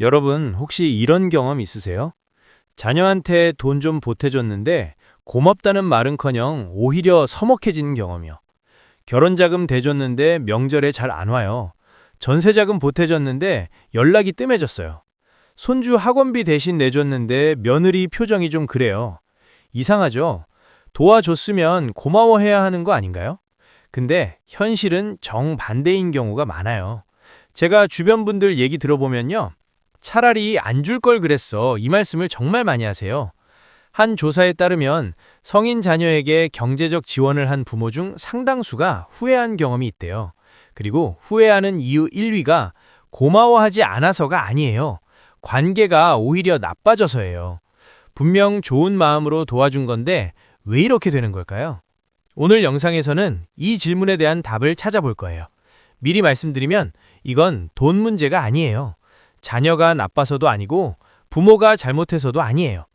여러분, 혹시 이런 경험 있으세요? 자녀한테 돈 좀 보태줬는데 고맙다는 말은커녕 오히려 서먹해지는 경험이요. 결혼자금 대줬는데 명절에 잘 안 와요. 전세자금 보태줬는데 연락이 뜸해졌어요. 손주 학원비 대신 내줬는데 며느리 표정이 좀 그래요. 이상하죠? 도와줬으면 고마워해야 하는 거 아닌가요? 근데 현실은 정반대인 경우가 많아요. 제가 주변 분들 얘기 들어보면요. 차라리 안 줄 걸 그랬어. 이 말씀을 정말 많이 하세요. 한 조사에 따르면 성인 자녀에게 경제적 지원을 한 부모 중 상당수가 후회한 경험이 있대요. 그리고 후회하는 이유 1위가 고마워하지 않아서가 아니에요. 관계가 오히려 나빠져서예요. 분명 좋은 마음으로 도와준 건데 왜 이렇게 되는 걸까요? 오늘 영상에서는 이 질문에 대한 답을 찾아볼 거예요. 미리 말씀드리면 이건 돈 문제가 아니에요. 자녀가 나빠서도 아니고 부모가 잘못해서도 아니에요.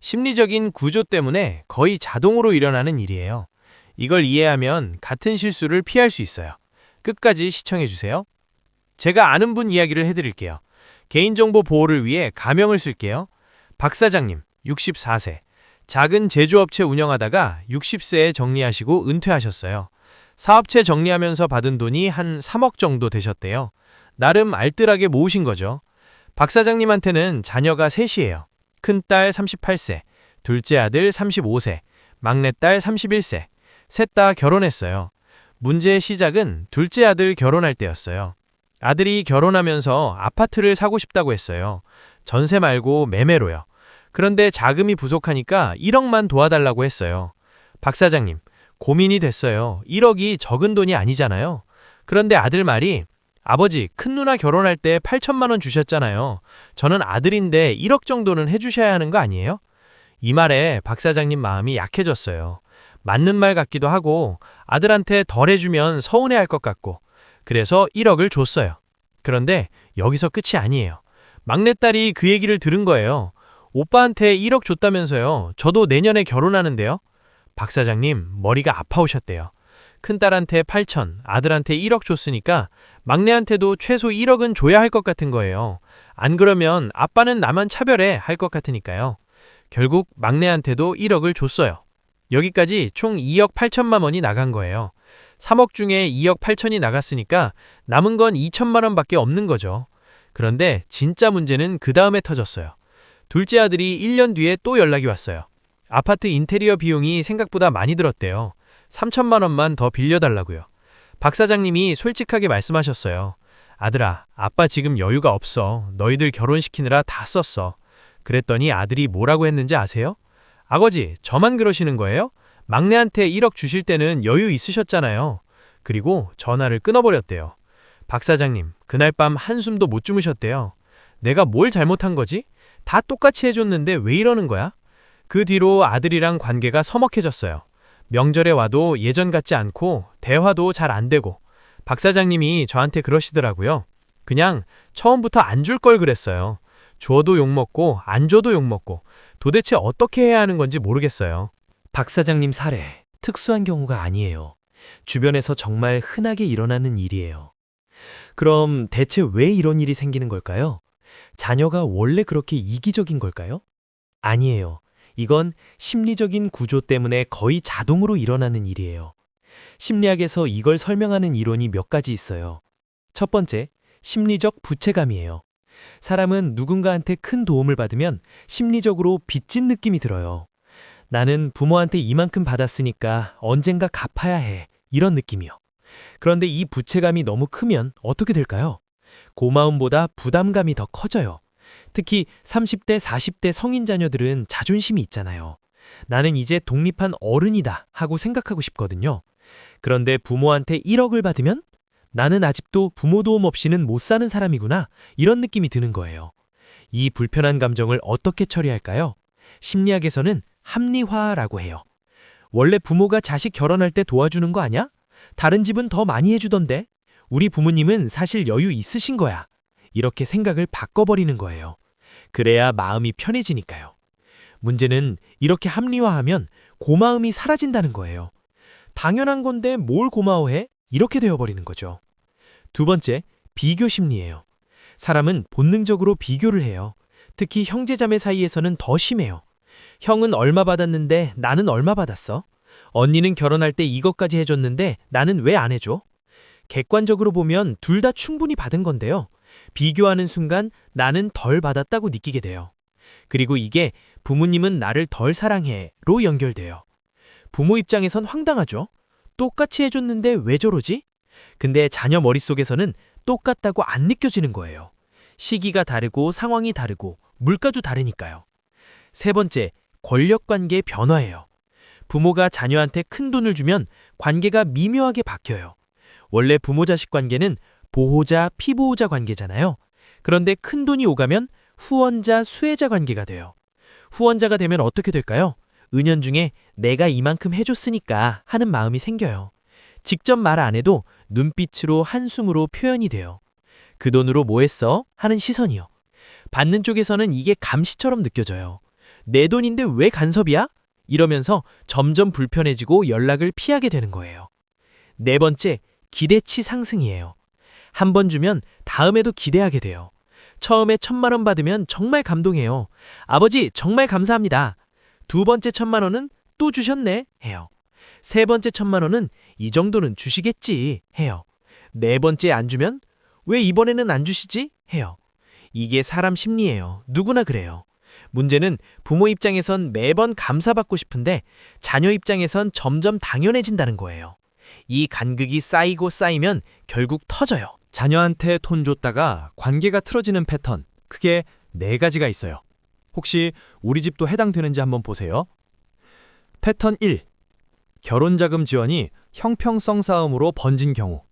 심리적인 구조 때문에 거의 자동으로 일어나는 일이에요. 이걸 이해하면 같은 실수를 피할 수 있어요. 끝까지 시청해 주세요. 제가 아는 분 이야기를 해드릴게요. 개인정보 보호를 위해 가명을 쓸게요. 박 사장님, 64세. 작은 제조업체 운영하다가 60세에 정리하시고 은퇴하셨어요. 사업체 정리하면서 받은 돈이 한 3억 정도 되셨대요. 나름 알뜰하게 모으신 거죠. 박 사장님한테는 자녀가 셋이에요. 큰딸 38세, 둘째 아들 35세, 막내딸 31세. 셋 다 결혼했어요. 문제의 시작은 둘째 아들 결혼할 때였어요. 아들이 결혼하면서 아파트를 사고 싶다고 했어요. 전세 말고 매매로요. 그런데 자금이 부족하니까 1억만 도와달라고 했어요. 박 사장님, 고민이 됐어요. 1억이 적은 돈이 아니잖아요. 그런데 아들 말이 아버지, 큰 누나 결혼할 때 8천만 원 주셨잖아요. 저는 아들인데 1억 정도는 해주셔야 하는 거 아니에요? 이 말에 박 사장님 마음이 약해졌어요. 맞는 말 같기도 하고 아들한테 덜 해주면 서운해 할 것 같고 그래서 1억을 줬어요. 그런데 여기서 끝이 아니에요. 막내딸이 그 얘기를 들은 거예요. 오빠한테 1억 줬다면서요. 저도 내년에 결혼하는데요. 박 사장님 머리가 아파오셨대요. 큰딸한테 8천, 아들한테 1억 줬으니까 막내한테도 최소 1억은 줘야 할 것 같은 거예요. 안 그러면 아빠는 나만 차별해 할 것 같으니까요. 결국 막내한테도 1억을 줬어요. 여기까지 총 2억 8천만 원이 나간 거예요. 3억 중에 2억 8천이 나갔으니까 남은 건 2천만 원밖에 없는 거죠. 그런데 진짜 문제는 그 다음에 터졌어요. 둘째 아들이 1년 뒤에 또 연락이 왔어요. 아파트 인테리어 비용이 생각보다 많이 들었대요. 3천만 원만 더 빌려달라고요. 박 사장님이 솔직하게 말씀하셨어요. 아들아, 아빠 지금 여유가 없어. 너희들 결혼시키느라 다 썼어. 그랬더니 아들이 뭐라고 했는지 아세요? 아버지, 저만 그러시는 거예요? 막내한테 1억 주실 때는 여유 있으셨잖아요. 그리고 전화를 끊어버렸대요. 박 사장님, 그날 밤 한숨도 못 주무셨대요. 내가 뭘 잘못한 거지? 다 똑같이 해줬는데 왜 이러는 거야? 그 뒤로 아들이랑 관계가 서먹해졌어요. 명절에 와도 예전 같지 않고 대화도 잘 안 되고 박 사장님이 저한테 그러시더라고요. 그냥 처음부터 안 줄 걸 그랬어요. 줘도 욕먹고 안 줘도 욕먹고 도대체 어떻게 해야 하는 건지 모르겠어요. 박 사장님 사례, 특수한 경우가 아니에요. 주변에서 정말 흔하게 일어나는 일이에요. 그럼 대체 왜 이런 일이 생기는 걸까요? 자녀가 원래 그렇게 이기적인 걸까요? 아니에요. 이건 심리적인 구조 때문에 거의 자동으로 일어나는 일이에요. 심리학에서 이걸 설명하는 이론이 몇 가지 있어요. 첫 번째, 심리적 부채감이에요. 사람은 누군가한테 큰 도움을 받으면 심리적으로 빚진 느낌이 들어요. 나는 부모한테 이만큼 받았으니까 언젠가 갚아야 해. 이런 느낌이요. 그런데 이 부채감이 너무 크면 어떻게 될까요? 고마움보다 부담감이 더 커져요. 특히 30대, 40대 성인 자녀들은 자존심이 있잖아요. 나는 이제 독립한 어른이다 하고 생각하고 싶거든요. 그런데 부모한테 1억을 받으면 나는 아직도 부모 도움 없이는 못 사는 사람이구나. 이런 느낌이 드는 거예요. 이 불편한 감정을 어떻게 처리할까요? 심리학에서는 합리화라고 해요. 원래 부모가 자식 결혼할 때 도와주는 거 아냐? 다른 집은 더 많이 해주던데? 우리 부모님은 사실 여유 있으신 거야. 이렇게 생각을 바꿔버리는 거예요. 그래야 마음이 편해지니까요. 문제는 이렇게 합리화하면 고마움이 사라진다는 거예요. 당연한 건데 뭘 고마워해? 이렇게 되어버리는 거죠. 두 번째, 비교 심리예요. 사람은 본능적으로 비교를 해요. 특히 형제자매 사이에서는 더 심해요. 형은 얼마 받았는데 나는 얼마 받았어? 언니는 결혼할 때 이것까지 해줬는데 나는 왜 안 해줘? 객관적으로 보면 둘 다 충분히 받은 건데요. 비교하는 순간 나는 덜 받았다고 느끼게 돼요. 그리고 이게 부모님은 나를 덜 사랑해로 연결돼요. 부모 입장에선 황당하죠. 똑같이 해줬는데 왜 저러지? 근데 자녀 머릿속에서는 똑같다고 안 느껴지는 거예요. 시기가 다르고 상황이 다르고 물가도 다르니까요. 세 번째, 권력 관계 변화예요. 부모가 자녀한테 큰 돈을 주면 관계가 미묘하게 바뀌어요. 원래 부모 자식 관계는 보호자, 피보호자 관계잖아요. 그런데 큰 돈이 오가면 후원자, 수혜자 관계가 돼요. 후원자가 되면 어떻게 될까요? 은연중에 내가 이만큼 해줬으니까 하는 마음이 생겨요. 직접 말 안 해도 눈빛으로 한숨으로 표현이 돼요. 그 돈으로 뭐 했어? 하는 시선이요. 받는 쪽에서는 이게 감시처럼 느껴져요. 내 돈인데 왜 간섭이야? 이러면서 점점 불편해지고 연락을 피하게 되는 거예요. 네 번째, 기대치 상승이에요. 한 번 주면 다음에도 기대하게 돼요. 처음에 천만 원 받으면 정말 감동해요. 아버지, 정말 감사합니다. 두 번째 천만 원은 또 주셨네. 해요. 세 번째 천만 원은 이 정도는 주시겠지. 해요. 네 번째 안 주면 왜 이번에는 안 주시지? 해요. 이게 사람 심리예요. 누구나 그래요. 문제는 부모 입장에선 매번 감사받고 싶은데 자녀 입장에선 점점 당연해진다는 거예요. 이 간극이 쌓이고 쌓이면 결국 터져요. 자녀한테 돈 줬다가 관계가 틀어지는 패턴. 크게 네 가지가 있어요. 혹시 우리 집도 해당되는지 한번 보세요. 패턴 1. 결혼자금 지원이 형평성 싸움으로 번진 경우.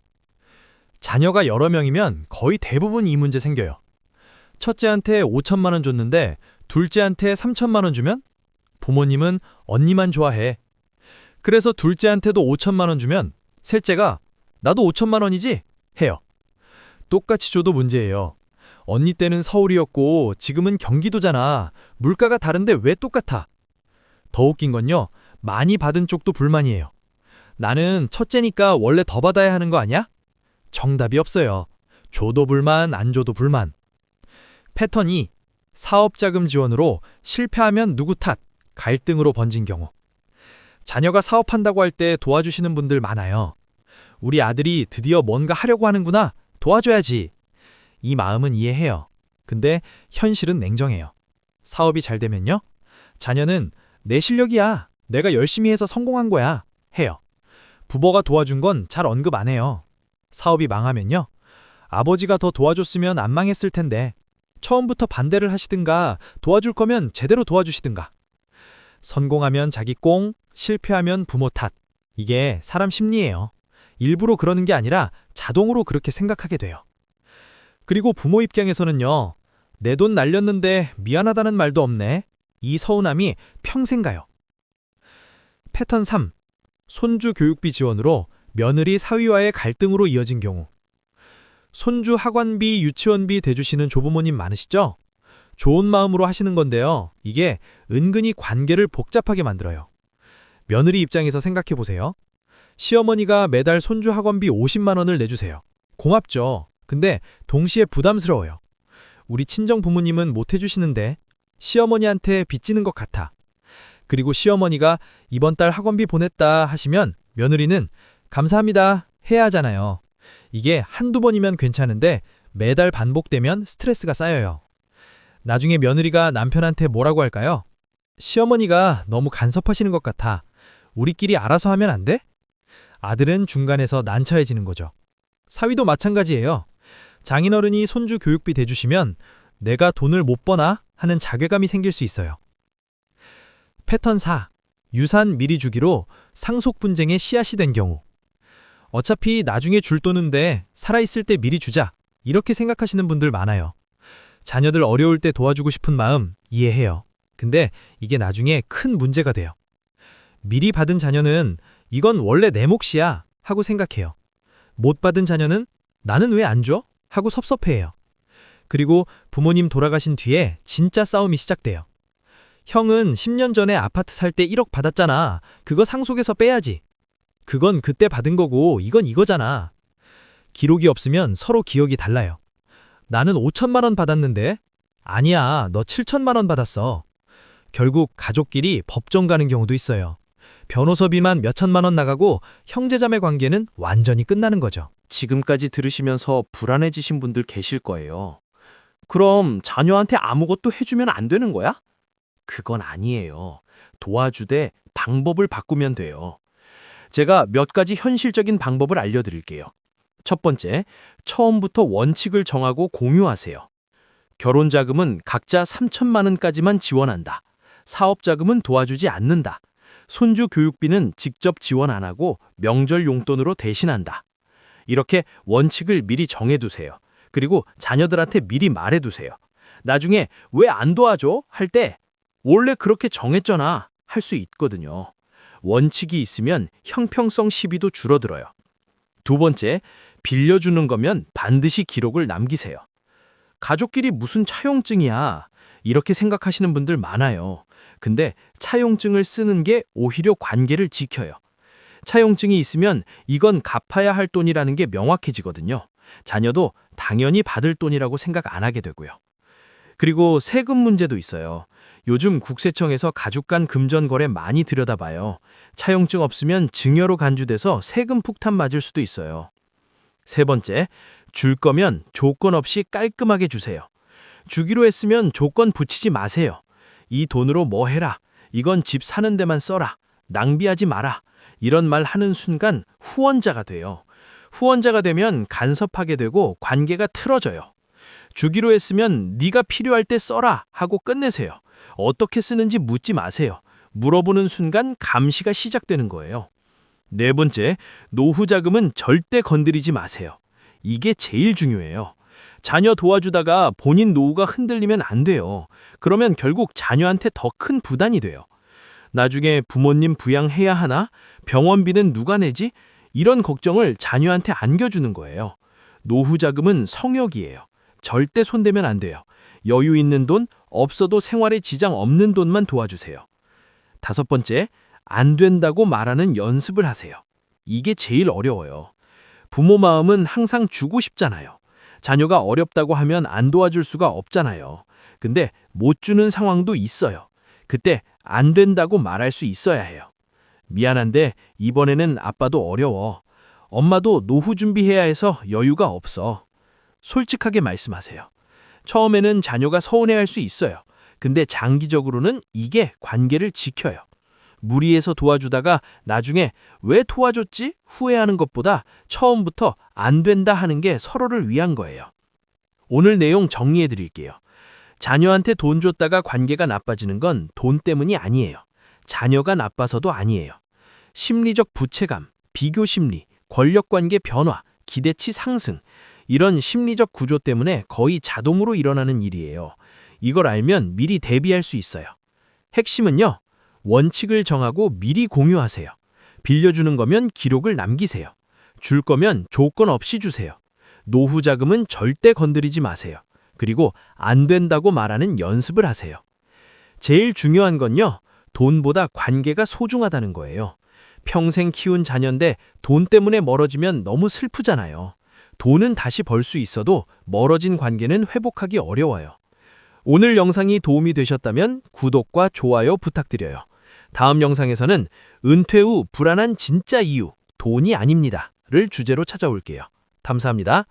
자녀가 여러 명이면 거의 대부분 이 문제 생겨요. 첫째한테 5천만 원 줬는데 둘째한테 3천만 원 주면 부모님은 언니만 좋아해. 그래서 둘째한테도 5천만 원 주면 셋째가 나도 5천만 원이지? 해요. 똑같이 줘도 문제예요. 언니 때는 서울이었고 지금은 경기도잖아. 물가가 다른데 왜 똑같아? 더 웃긴 건요. 많이 받은 쪽도 불만이에요. 나는 첫째니까 원래 더 받아야 하는 거 아니야? 정답이 없어요. 줘도 불만, 안 줘도 불만. 패턴 2. 사업자금 지원으로 실패하면 누구 탓, 갈등으로 번진 경우. 자녀가 사업한다고 할 때 도와주시는 분들 많아요. 우리 아들이 드디어 뭔가 하려고 하는구나. 도와줘야지. 이 마음은 이해해요. 근데 현실은 냉정해요. 사업이 잘 되면요. 자녀는 내 실력이야. 내가 열심히 해서 성공한 거야. 해요. 부모가 도와준 건 잘 언급 안 해요. 사업이 망하면요. 아버지가 더 도와줬으면 안 망했을 텐데. 처음부터 반대를 하시든가 도와줄 거면 제대로 도와주시든가. 성공하면 자기 꽁, 실패하면 부모 탓. 이게 사람 심리예요. 일부러 그러는 게 아니라 자동으로 그렇게 생각하게 돼요. 그리고 부모 입장에서는요. 내 돈 날렸는데 미안하다는 말도 없네. 이 서운함이 평생 가요. 패턴 3. 손주 교육비 지원으로 며느리 사위와의 갈등으로 이어진 경우. 손주 학원비, 유치원비 대주시는 조부모님 많으시죠? 좋은 마음으로 하시는 건데요. 이게 은근히 관계를 복잡하게 만들어요. 며느리 입장에서 생각해 보세요. 시어머니가 매달 손주 학원비 50만 원을 내주세요. 고맙죠. 근데 동시에 부담스러워요. 우리 친정 부모님은 못 해주시는데 시어머니한테 빚지는 것 같아. 그리고 시어머니가 이번 달 학원비 보냈다 하시면 며느리는 감사합니다 해야 하잖아요. 이게 한두 번이면 괜찮은데 매달 반복되면 스트레스가 쌓여요. 나중에 며느리가 남편한테 뭐라고 할까요? 시어머니가 너무 간섭하시는 것 같아. 우리끼리 알아서 하면 안 돼? 아들은 중간에서 난처해지는 거죠. 사위도 마찬가지예요. 장인어른이 손주 교육비 대주시면 내가 돈을 못 버나 하는 자괴감이 생길 수 있어요. 패턴 4. 유산 미리 주기로 상속 분쟁의 씨앗이 된 경우. 어차피 나중에 줄 돈인데 살아있을 때 미리 주자. 이렇게 생각하시는 분들 많아요. 자녀들 어려울 때 도와주고 싶은 마음 이해해요. 근데 이게 나중에 큰 문제가 돼요. 미리 받은 자녀는 이건 원래 내 몫이야 하고 생각해요. 못 받은 자녀는 나는 왜 안 줘? 하고 섭섭해해요. 그리고 부모님 돌아가신 뒤에 진짜 싸움이 시작돼요. 형은 10년 전에 아파트 살 때 1억 받았잖아. 그거 상속에서 빼야지. 그건 그때 받은 거고 이건 이거잖아. 기록이 없으면 서로 기억이 달라요. 나는 5천만 원 받았는데. 아니야, 너 7천만 원 받았어. 결국 가족끼리 법정 가는 경우도 있어요. 변호사비만 몇 천만 원 나가고 형제자매 관계는 완전히 끝나는 거죠. 지금까지 들으시면서 불안해지신 분들 계실 거예요. 그럼 자녀한테 아무것도 해주면 안 되는 거야? 그건 아니에요. 도와주되 방법을 바꾸면 돼요. 제가 몇 가지 현실적인 방법을 알려드릴게요. 첫 번째, 처음부터 원칙을 정하고 공유하세요. 결혼 자금은 각자 3천만 원까지만 지원한다. 사업 자금은 도와주지 않는다. 손주 교육비는 직접 지원 안 하고 명절 용돈으로 대신한다. 이렇게 원칙을 미리 정해두세요. 그리고 자녀들한테 미리 말해두세요. 나중에 왜 안 도와줘? 할 때 원래 그렇게 정했잖아. 할 수 있거든요. 원칙이 있으면 형평성 시비도 줄어들어요. 두 번째, 빌려주는 거면 반드시 기록을 남기세요. 가족끼리 무슨 차용증이야. 이렇게 생각하시는 분들 많아요. 근데 차용증을 쓰는 게 오히려 관계를 지켜요. 차용증이 있으면 이건 갚아야 할 돈이라는 게 명확해지거든요. 자녀도 당연히 받을 돈이라고 생각 안 하게 되고요. 그리고 세금 문제도 있어요. 요즘 국세청에서 가족 간 금전 거래 많이 들여다봐요. 차용증 없으면 증여로 간주돼서 세금 폭탄 맞을 수도 있어요. 세 번째, 줄 거면 조건 없이 깔끔하게 주세요. 주기로 했으면 조건 붙이지 마세요. 이 돈으로 뭐 해라. 이건 집 사는 데만 써라. 낭비하지 마라. 이런 말 하는 순간 후원자가 돼요. 후원자가 되면 간섭하게 되고 관계가 틀어져요. 주기로 했으면 네가 필요할 때 써라 하고 끝내세요. 어떻게 쓰는지 묻지 마세요. 물어보는 순간 감시가 시작되는 거예요. 네 번째, 노후 자금은 절대 건드리지 마세요. 이게 제일 중요해요. 자녀 도와주다가 본인 노후가 흔들리면 안 돼요. 그러면 결국 자녀한테 더 큰 부담이 돼요. 나중에 부모님 부양해야 하나? 병원비는 누가 내지? 이런 걱정을 자녀한테 안겨주는 거예요. 노후 자금은 성역이에요. 절대 손대면 안 돼요. 여유 있는 돈, 없어도 생활에 지장 없는 돈만 도와주세요. 다섯 번째, 안 된다고 말하는 연습을 하세요. 이게 제일 어려워요. 부모 마음은 항상 주고 싶잖아요. 자녀가 어렵다고 하면 안 도와줄 수가 없잖아요. 근데 못 주는 상황도 있어요. 그때 안 된다고 말할 수 있어야 해요. 미안한데 이번에는 아빠도 어려워. 엄마도 노후 준비해야 해서 여유가 없어. 솔직하게 말씀하세요. 처음에는 자녀가 서운해할 수 있어요. 근데 장기적으로는 이게 관계를 지켜요. 무리해서 도와주다가 나중에 왜 도와줬지 후회하는 것보다 처음부터 안 된다 하는 게 서로를 위한 거예요. 오늘 내용 정리해 드릴게요. 자녀한테 돈 줬다가 관계가 나빠지는 건 돈 때문이 아니에요. 자녀가 나빠서도 아니에요. 심리적 부채감, 비교 심리, 권력 관계 변화, 기대치 상승, 이런 심리적 구조 때문에 거의 자동으로 일어나는 일이에요. 이걸 알면 미리 대비할 수 있어요. 핵심은요, 원칙을 정하고 미리 공유하세요. 빌려주는 거면 기록을 남기세요. 줄 거면 조건 없이 주세요. 노후 자금은 절대 건드리지 마세요. 그리고 안 된다고 말하는 연습을 하세요. 제일 중요한 건요, 돈보다 관계가 소중하다는 거예요. 평생 키운 자녀인데 돈 때문에 멀어지면 너무 슬프잖아요. 돈은 다시 벌 수 있어도 멀어진 관계는 회복하기 어려워요. 오늘 영상이 도움이 되셨다면 구독과 좋아요 부탁드려요. 다음 영상에서는 은퇴 후 불안한 진짜 이유, 돈이 아닙니다. 를 주제로 찾아올게요. 감사합니다.